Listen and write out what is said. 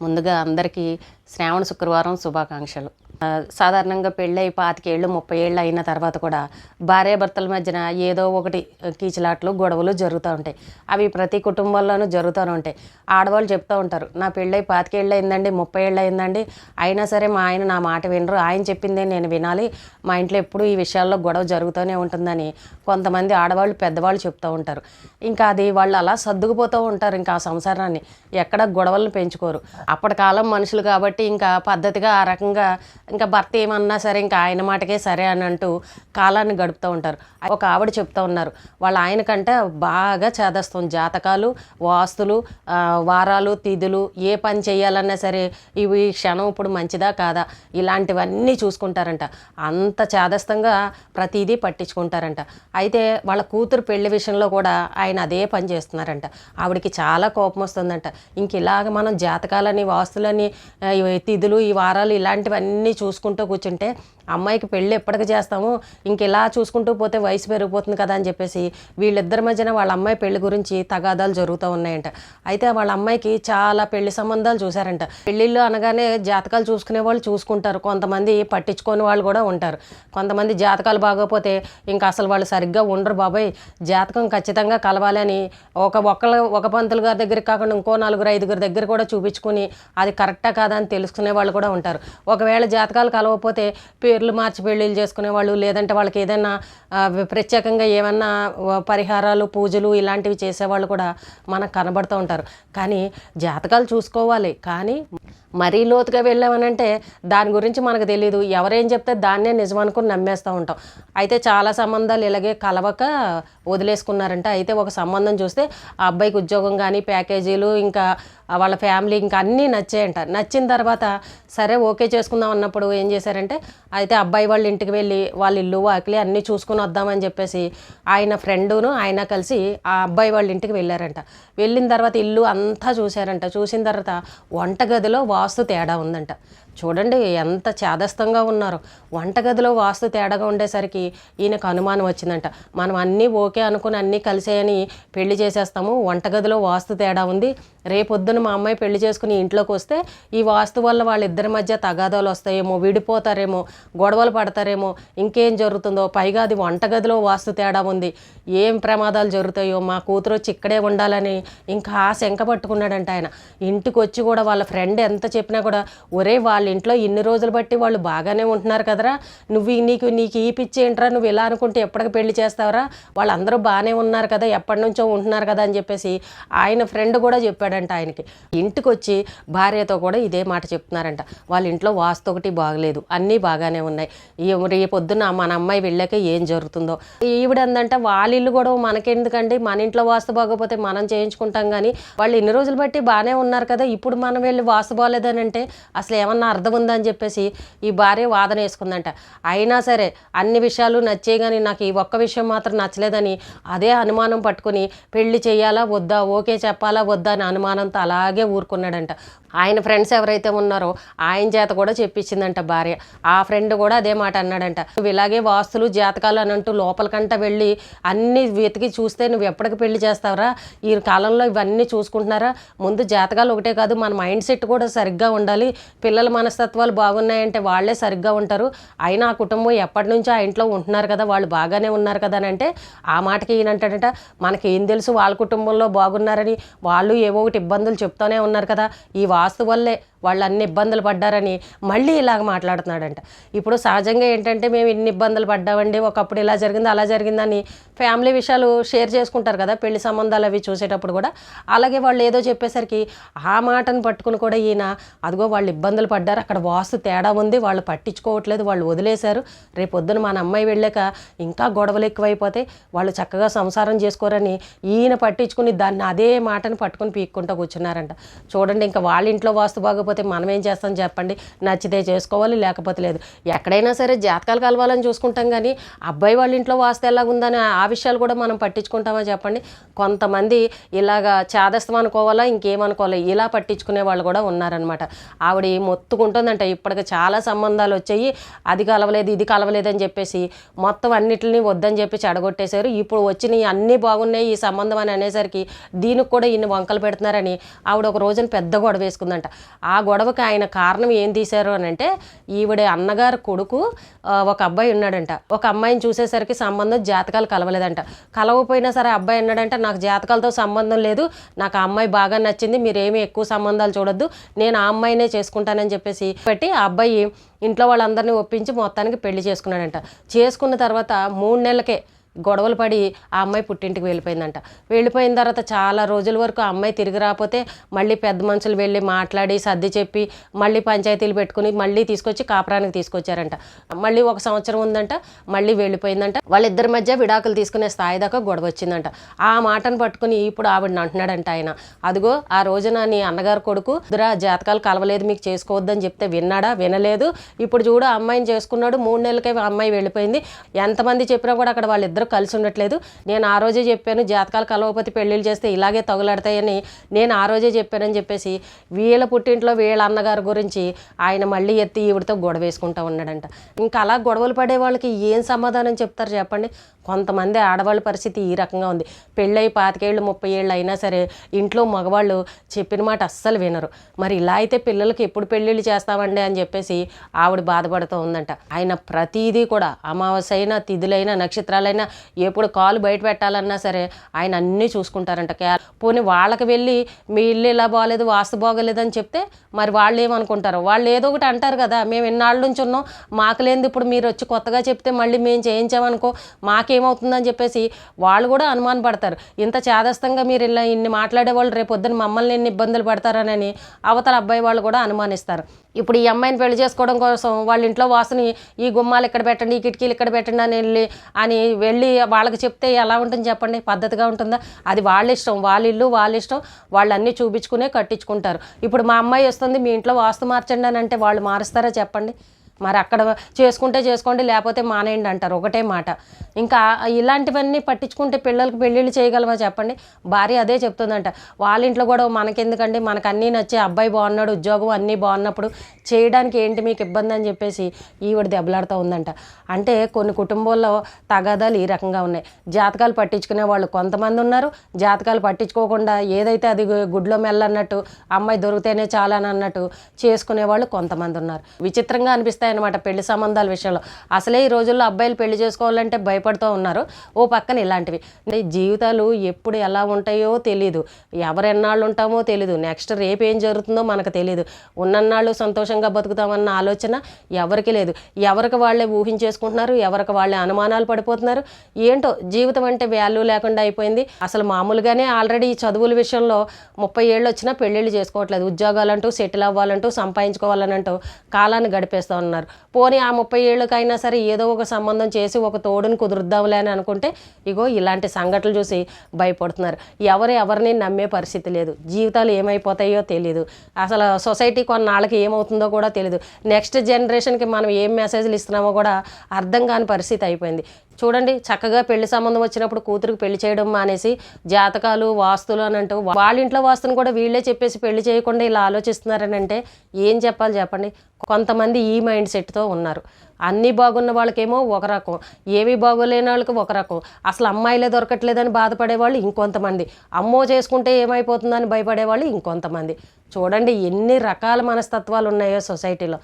ముందుగా అందరికీ శ్రావణ శుక్రవారం శుభాకాంక్షలు. సాధారణంగా పెళ్ళై పాతికేళ్ళు ముప్పై ఏళ్ళు అయిన తర్వాత కూడా భార్యాభర్తల మధ్యన ఏదో ఒకటి కీచులాట్లు గొడవలు జరుగుతూ ఉంటాయి. అవి ప్రతి కుటుంబంలోనూ జరుగుతూనే ఉంటాయి. ఆడవాళ్ళు చెప్తూ ఉంటారు నా పెళ్ళై పాతికేళ్ళు అయిందండి ముప్పై ఏళ్ళు అయిందండి. అయినా సరే మా ఆయన నా మాట వినరు. ఆయన చెప్పిందే నేను వినాలి. మా ఇంట్లో ఎప్పుడూ ఈ విషయాల్లో గొడవ జరుగుతూనే ఉంటుందని కొంతమంది ఆడవాళ్ళు పెద్దవాళ్ళు చెప్తూ ఉంటారు. ఇంకా అది వాళ్ళు అలా సర్దుకుపోతూ ఉంటారు ఇంకా ఆ సంసారాన్ని. ఎక్కడ గొడవలను పెంచుకోరు. అప్పటి కాలం మనుషులు కాబట్టి ఇంకా పద్ధతిగా ఆ రకంగా ఇంకా భర్త ఏమన్నా సరే ఇంకా ఆయన మాటకే సరే అని అంటూ కాలాన్ని గడుపుతూ ఉంటారు. ఒక ఆవిడ చెప్తూ ఉన్నారు. వాళ్ళ ఆయన కంటే బాగా చేదస్తుంది జాతకాలు వాస్తులు వారాలు తిథులు ఏ పని చేయాలన్నా సరే ఇవి క్షణం ఇప్పుడు మంచిదా కాదా? ఇలాంటివన్నీ చూసుకుంటారంట. అంత చేదస్తంగా ప్రతిదీ పట్టించుకుంటారంట. అయితే వాళ్ళ కూతురు పెళ్ళి విషయంలో కూడా ఆయన అదే పని చేస్తున్నారంట. ఆవిడకి చాలా కోపం వస్తుందంట. ఇంక ఇలాగ మనం జాతకాలని వాస్తులని తిథులు ఈ వారాలు ఇలాంటివన్నీ చూసుకుంటూ కూర్చుంటే అమ్మాయికి పెళ్ళి ఎప్పటికి చేస్తాము? ఇంక ఇలా చూసుకుంటూ పోతే వయసు పెరిగిపోతుంది కదా అని చెప్పేసి వీళ్ళిద్దరి మధ్యన వాళ్ళ అమ్మాయి పెళ్ళి గురించి తగాదాలు జరుగుతూ ఉన్నాయంట. అయితే వాళ్ళ అమ్మాయికి చాలా పెళ్ళి సంబంధాలు చూశారంట. పెళ్ళిళ్ళు అనగానే జాతకాలు చూసుకునే వాళ్ళు చూసుకుంటారు. కొంతమంది పట్టించుకోని వాళ్ళు కూడా ఉంటారు. కొంతమంది జాతకాలు బాగోపోతే ఇంకా అసలు వాళ్ళు సరిగ్గా ఉండరు బాబాయ్. జాతకం ఖచ్చితంగా కలవాలని ఒక ఒక్కళ్ళ ఒక పంతులు గారి దగ్గరికి కాకుండా ఇంకో నలుగురు ఐదుగురు దగ్గర కూడా చూపించుకుని అది కరెక్టా కాదా అని తెలుసుకునే వాళ్ళు కూడా ఉంటారు. ఒకవేళ జాతకాలు కలవకపోతే పేర్లు మార్చి పెళ్ళిళ్ళు చేసుకునే వాళ్ళు లేదంటే వాళ్ళకి ఏదైనా ప్రత్యేకంగా ఏమన్నా పరిహారాలు పూజలు ఇలాంటివి చేసేవాళ్ళు కూడా మనకు కనబడుతూ ఉంటారు. కానీ జాతకాలు చూసుకోవాలి. కానీ మరీ లోతుగా వెళ్ళామనంటే దాని గురించి మనకు తెలియదు ఎవరేం చెప్తే దాన్నే నిజం అనుకుని నమ్మేస్తూ ఉంటాం. అయితే చాలా సంబంధాలు ఇలాగే కలవక వదిలేసుకున్నారంటే. అయితే ఒక సంబంధం చూస్తే ఆ అబ్బాయికి ఉద్యోగం కానీ ప్యాకేజీలు ఇంకా వాళ్ళ ఫ్యామిలీ ఇంకా అన్నీ నచ్చాయంట. నచ్చిన తర్వాత సరే ఓకే చేసుకుందాం అన్నప్పుడు ఏం చేశారంటే అయితే అబ్బాయి వాళ్ళ ఇంటికి వెళ్ళి వాళ్ళ ఇల్లు వాకిలి అన్నీ చూసుకుని వద్దామని చెప్పేసి ఆయన ఫ్రెండును ఆయన కలిసి ఆ అబ్బాయి వాళ్ళ ఇంటికి వెళ్ళారంట. వెళ్ళిన తర్వాత ఇల్లు అంతా చూశారంట. చూసిన తర్వాత వంటగదిలో వాస్తు తేడా ఉందంట. చూడండి ఎంత చేదస్తంగా ఉన్నారో. వంటగదిలో వాస్తు తేడాగా ఉండేసరికి ఈయనకు అనుమానం వచ్చిందంట. మనం అన్నీ ఓకే అనుకుని అన్నీ కలిసేయని పెళ్ళి చేసేస్తాము. వంటగదిలో వాస్తు తేడా ఉంది. రేపొద్దున మా అమ్మాయి పెళ్ళి చేసుకుని ఇంట్లోకి వస్తే ఈ వాస్తు వల్ల వాళ్ళిద్దరి మధ్య తగాదాలు వస్తాయేమో విడిపోతారేమో గొడవలు పడతారేమో ఇంకేం జరుగుతుందో. పైగా అది వంటగదిలో వాస్తు తేడా ఉంది. ఏం ప్రమాదాలు జరుగుతాయో మా కూతురు వచ్చి ఇక్కడే ఉండాలని ఇంకా ఆశ ఎంక పట్టుకున్నాడంట ఆయన. ఇంటికి వచ్చి కూడా వాళ్ళ ఫ్రెండ్ ఎంత చెప్పినా కూడా ఒరే వాళ్ళ వాళ్ళ ఇంట్లో ఇన్ని రోజులు బట్టి వాళ్ళు బాగానే ఉంటున్నారు కదరా. నువ్వు నీకు నీకు ఈ పిచ్చి ఏంట్రా నువ్వు ఇలా అనుకుంటే ఎప్పటికి పెళ్ళి చేస్తావరా? వాళ్ళందరూ బాగానే ఉన్నారు కదా ఎప్పటి నుంచో ఉంటున్నారు కదా అని చెప్పేసి ఆయన ఫ్రెండ్ కూడా చెప్పాడంట ఆయనకి. ఇంటికి వచ్చి భార్యతో కూడా ఇదే మాట చెప్తున్నారంట. వాళ్ళ ఇంట్లో వాస్తు ఒకటి బాగలేదు అన్నీ బాగానే ఉన్నాయి. ఈ రేపు పొద్దున్న మన అమ్మాయి వెళ్ళాక ఏం జరుగుతుందో. ఈవిడ అందంటే వాళ్ళ ఇల్లు కూడా మనకెందుకండి? మన ఇంట్లో వాస్తు బాగోపోతే మనం చేయించుకుంటాం కానీ వాళ్ళు ఇన్ని రోజులు బట్టి బాగానే ఉన్నారు కదా ఇప్పుడు మనం వెళ్ళి వాస్తు బాగాలేదని అంటే అసలు ఏమన్నా అర్థం ఉందని చెప్పేసి ఈ భార్య వాదన వేసుకుందంట. అయినా సరే అన్ని విషయాలు నచ్చే కానీ నాకు ఈ ఒక్క విషయం మాత్రం నచ్చలేదని అదే అనుమానం పట్టుకుని పెళ్ళి చేయాలా వద్దా ఓకే చెప్పాలా వద్దా అని అనుమానంతో అలాగే ఊరుకున్నాడంట. ఆయన ఫ్రెండ్స్ ఎవరైతే ఉన్నారో ఆయన చేత కూడా చెప్పించిందంట భార్య. ఆ ఫ్రెండ్ కూడా అదే మాట అన్నాడంట. నువ్వు ఇలాగే వాస్తులు జాతకాలు అని అంటూ లోపలికంట వెళ్ళి అన్ని వెతికి చూస్తే నువ్వు ఎప్పటికి పెళ్ళి చేస్తావురా? ఈ కాలంలో ఇవన్నీ చూసుకుంటున్నారా? ముందు జాతకాలు ఒకటే కాదు మన మైండ్ సెట్ కూడా సరిగ్గా ఉండాలి. పిల్లలు మన మనస్తత్వాలు బాగున్నాయంటే వాళ్ళే సరిగ్గా ఉంటారు. అయినా ఆ కుటుంబం ఎప్పటి నుంచో ఆ ఇంట్లో ఉంటున్నారు కదా వాళ్ళు బాగానే ఉన్నారు కదా అని అంటే ఆ మాటకి ఈయనంటాడట మనకి ఏం తెలుసు వాళ్ళ కుటుంబంలో బాగున్నారని? వాళ్ళు ఏవో ఒకటి ఇబ్బందులు చెప్తూనే ఉన్నారు కదా. ఈ వాస్తు వల్లే వాళ్ళు అన్ని ఇబ్బందులు పడ్డారని మళ్ళీ ఇలాగ మాట్లాడుతున్నాడంట. ఇప్పుడు సహజంగా ఏంటంటే మేము ఇన్ని ఇబ్బందులు పడ్డామండి ఒకప్పుడు ఇలా జరిగింది అలా జరిగిందని ఫ్యామిలీ విషయాలు షేర్ చేసుకుంటారు కదా పెళ్ళి సంబంధాలు అవి చూసేటప్పుడు కూడా. అలాగే వాళ్ళు ఏదో చెప్పేసరికి ఆ మాటను పట్టుకుని కూడా ఈయన అదిగో వాళ్ళు ఇబ్బందులు పడ్డారు అక్కడ వాస్తు తేడా ఉంది వాళ్ళు పట్టించుకోవట్లేదు వాళ్ళు వదిలేశారు. రేపొద్దున మన అమ్మాయి వెళ్ళాక ఇంకా గొడవలు ఎక్కువైపోతాయి వాళ్ళు చక్కగా సంసారం చేసుకోరని ఈయన పట్టించుకుని దాన్ని అదే మాటను పట్టుకుని పీక్కుంటూ కూర్చున్నారంట. చూడండి ఇంకా వాళ్ళ ఇంట్లో వాస్తు బాగోపోతే లేకపోతే మనం ఏం చేస్తాం చెప్పండి. నచ్చితే చేసుకోవాలి లేకపోతే లేదు. ఎక్కడైనా సరే జాతకాలు కలవాలని చూసుకుంటాం కానీ అబ్బాయి వాళ్ళ ఇంట్లో వాస్తు ఎలాగుందని ఆ విషయాలు కూడా మనం పట్టించుకుంటామా చెప్పండి. కొంతమంది ఇలాగా చాదస్తం అనుకోవాలా ఇంకేమనుకోవాలి ఇలా పట్టించుకునే వాళ్ళు కూడా ఉన్నారనమాట ఆవిడ మొత్తుకుంటుందంట ఇప్పటికి చాలా సంబంధాలు వచ్చాయి. అది కలవలేదు ఇది కలవలేదు అని చెప్పేసి మొత్తం అన్నిటిని వద్దని చెప్పి చెడగొట్టేశారు. ఇప్పుడు వచ్చినవి అన్నీ బాగున్నాయి ఈ సంబంధం అని అనేసరికి దీనికి కూడా ఇన్ని వంకలు పెడుతున్నారని ఆవిడ ఒక రోజున పెద్ద గొడవ వేసుకుందంట. ఆ గొడవకి ఆయన కారణం ఏం తీశారు అని అంటే ఈవిడ అన్నగారు కొడుకు ఒక అబ్బాయి ఉన్నాడంట. ఒక అమ్మాయిని చూసేసరికి సంబంధం జాతకాలు కలవలేదంట. కలవపోయినా సరే ఆ అబ్బాయి అన్నాడంట నాకు జాతకాలతో సంబంధం లేదు. నాకు ఆ అమ్మాయి బాగా నచ్చింది. మీరేమీ ఎక్కువ సంబంధాలు చూడొద్దు. నేను ఆ అమ్మాయినే చేసుకుంటానని చెప్పేసి పెట్టి ఆ అబ్బాయి ఇంట్లో వాళ్ళందరినీ ఒప్పించి మొత్తానికి పెళ్ళి చేసుకున్నాడంట. చేసుకున్న తర్వాత మూడు నెలలకే గొడవలు పడి ఆ అమ్మాయి పుట్టింటికి వెళ్ళిపోయిందంట. వెళ్ళిపోయిన తర్వాత చాలా రోజుల వరకు ఆ అమ్మాయి తిరిగి రాకపోతే మళ్ళీ పెద్ద మనుషులు వెళ్ళి మాట్లాడి సర్ది చెప్పి మళ్ళీ పంచాయతీలు పెట్టుకుని మళ్ళీ తీసుకొచ్చి కాపురానికి తీసుకొచ్చారంట. మళ్ళీ ఒక సంవత్సరం ఉందంట మళ్ళీ వెళ్ళిపోయిందంట. వాళ్ళిద్దరి మధ్య విడాకులు తీసుకునే స్థాయి దాకా గొడవ వచ్చిందంట. ఆ మాటను పట్టుకుని ఇప్పుడు ఆవిడని అంటున్నాడంట ఆయన. అదిగో ఆ రోజున నీ అన్నగారు కొడుకు దురా జాతకాలు కలవలేదు మీకు చేసుకోవద్దని చెప్తే విన్నాడా? వినలేదు. ఇప్పుడు చూడు అమ్మాయిని చేసుకున్నాడు మూడు నెలలకే అమ్మాయి వెళ్ళిపోయింది. ఎంతమంది చెప్పినా కూడా అక్కడ వాళ్ళిద్దరు కలిసి ఉండట్లేదు. నేను ఆ రోజే చెప్పాను జాతకాలు కలవపతి పెళ్ళిళ్ళు చేస్తే ఇలాగే తగులాడతాయని నేను ఆ రోజే చెప్పానని చెప్పేసి వీళ్ళ పుట్టింట్లో వీళ్ళ అన్నగారి గురించి ఆయన మళ్ళీ ఎత్తి ఈవిడతో గొడవ వేసుకుంటా ఉన్నాడంట. ఇంకా అలా గొడవలు పడే వాళ్ళకి ఏం సమాధానం చెప్తారు చెప్పండి? కొంతమంది ఆడవాళ్ళ పరిస్థితి ఈ రకంగా ఉంది. పెళ్ళై పాతికేళ్ళు ముప్పై ఏళ్ళు అయినా సరే ఇంట్లో మగవాళ్ళు చెప్పిన మాట అస్సలు వినరు. మరి ఇలా అయితే పిల్లలకి ఎప్పుడు పెళ్ళిళ్ళు చేస్తామండి అని చెప్పేసి ఆవిడ బాధపడుతూ ఉందంట. ఆయన ప్రతిదీ కూడా అమావాస్య అయినా తిథులైనా నక్షత్రాలైనా ఎప్పుడు కాలు బయట పెట్టాలన్నా సరే ఆయన అన్నీ చూసుకుంటారంట. కేర్ పోనీ వాళ్ళకి వెళ్ళి మీ ఇల్లు ఇలా బాగలేదు వాస్తు బాగోలేదు అని చెప్తే మరి వాళ్ళు ఏమనుకుంటారు? వాళ్ళు ఏదో ఒకటి అంటారు కదా మేము ఎన్నాళ్ళ నుంచి ఉన్నాం మాకు లేనిది ఇప్పుడు మీరు వచ్చి కొత్తగా చెప్తే మళ్ళీ మేము చేయించామనుకో మాకేమవుతుందని చెప్పేసి వాళ్ళు కూడా అనుమాన పడతారు. ఇంత చేదస్తంగా మీరు ఇలా ఇన్ని మాట్లాడే వాళ్ళు రేపు మమ్మల్ని ఎన్ని ఇబ్బందులు పడతారనని అవతల అబ్బాయి వాళ్ళు కూడా అనుమానిస్తారు. ఇప్పుడు ఈ అమ్మాయిని పెళ్ళి చేసుకోవడం కోసం వాళ్ళ ఇంట్లో వాసని ఈ గుమ్మాలు ఇక్కడ పెట్టండి ఈ కిటికీలు ఇక్కడ పెట్టండి అని వెళ్ళి అని వెళ్ళి వాళ్ళకి చెప్తే ఎలా ఉంటుంది చెప్పండి పద్ధతిగా ఉంటుందా? అది వాళ్ళ ఇష్టం వాళ్ళ ఇల్లు వాళ్ళ ఇష్టం వాళ్ళు అన్నీ చూపించుకునే కట్టించుకుంటారు. ఇప్పుడు మా అమ్మాయి వస్తుంది మీ ఇంట్లో వాస్తు మార్చండి అని అంటే వాళ్ళు మారుస్తారా చెప్పండి? మరి అక్కడ చేసుకుంటే చేసుకోండి లేకపోతే మానేయండి అంటారు. ఒకటే మాట. ఇంకా ఇలాంటివన్నీ పట్టించుకుంటే పిల్లలకు పెళ్ళిళ్ళు చేయగలవా చెప్పండి? భార్య అదే చెప్తుందంట. వాళ్ళ ఇంట్లో కూడా మనకెందుకండి? మనకు అన్నీ నచ్చే అబ్బాయి బాగున్నాడు ఉద్యోగం అన్నీ బాగున్నప్పుడు చేయడానికి ఏంటి మీకు ఇబ్బంది అని చెప్పేసి ఈవిడ దెబ్బలాడుతూ ఉందంట. అంటే కొన్ని కుటుంబాల్లో తగాదాలు ఈ రకంగా ఉన్నాయి. జాతకాలు పట్టించుకునే వాళ్ళు కొంతమంది ఉన్నారు. జాతకాలు పట్టించుకోకుండా ఏదైతే అది గుడ్లో మెల్లన్నట్టు అమ్మాయి దొరికితేనే చాలని అన్నట్టు చేసుకునే వాళ్ళు కొంతమంది ఉన్నారు. విచిత్రంగా అనిపిస్తాయి అనమాట పెళ్ళి సంబంధాల విషయంలో. అసలే ఈ రోజుల్లో అబ్బాయిలు పెళ్ళి చేసుకోవాలంటే భయపడుతూ ఉన్నారు. ఓ పక్కన ఇలాంటివి. జీవితాలు ఎప్పుడు ఎలా ఉంటాయో తెలియదు ఎవరెన్నాళ్ళు ఉంటామో తెలియదు నెక్స్ట్ రేపు ఏం జరుగుతుందో మనకు తెలియదు ఉన్నన్నాళ్ళు సంతోషంగా బతుకుతామన్న ఆలోచన ఎవరికి లేదు. ఎవరికి వాళ్ళే ఊహించేసుకుంటున్నారు ఎవరికి వాళ్ళే అనుమానాలు పడిపోతున్నారు. ఏంటో జీవితం అంటే వాల్యూ లేకుండా అయిపోయింది. అసలు మామూలుగానే ఆల్రెడీ ఈ చదువుల విషయంలో ముప్పై ఏళ్ళు వచ్చినా పెళ్ళిళ్ళు చేసుకోవట్లేదు. ఉద్యోగాలంటూ సెటిల్ అవ్వాలంటూ సంపాదించుకోవాలనంటూ కాలాన్ని గడిపేస్తూ ఉన్నారు. పోనీ ఆ ముప్పై ఏళ్ళకైనా సరే ఏదో ఒక సంబంధం చేసి ఒక తోడుని కుదురుద్దాంలే అని అనుకుంటే ఇగో ఇలాంటి సంఘటనలు చూసి భయపడుతున్నారు. ఎవరు ఎవరిని నమ్మే పరిస్థితి లేదు. జీవితాలు ఏమైపోతాయో తెలియదు అసలు సొసైటీ కొన్నాళ్ళకి ఏమవుతుందో కూడా తెలియదు నెక్స్ట్ జనరేషన్కి మనం ఏం మెసేజ్లు ఇస్తున్నామో కూడా అర్థం కాని పరిస్థితి అయిపోయింది. చూడండి చక్కగా పెళ్ళి సంబంధం వచ్చినప్పుడు కూతురికి పెళ్ళి చేయడం మానేసి జాతకాలు వాస్తులు అని అంటూ వాళ్ళ ఇంట్లో వాస్తుని కూడా వీళ్ళే చెప్పేసి పెళ్ళి చేయకుండా ఇలా ఆలోచిస్తున్నారని అంటే ఏం చెప్పాలి చెప్పండి? కొంతమంది ఈ మైండ్ సెట్తో ఉన్నారు. అన్నీ బాగున్న వాళ్ళకేమో ఒక రకం ఏవి బాగోలేని వాళ్ళకి ఒక రకం. అసలు అమ్మాయిలే దొరకట్లేదని బాధపడే వాళ్ళు ఇంకొంతమంది. అమ్మో చేసుకుంటే ఏమైపోతుందని భయపడే వాళ్ళు ఇంకొంతమంది. చూడండి ఎన్ని రకాల మనస్తత్వాలు ఉన్నాయో సొసైటీలో.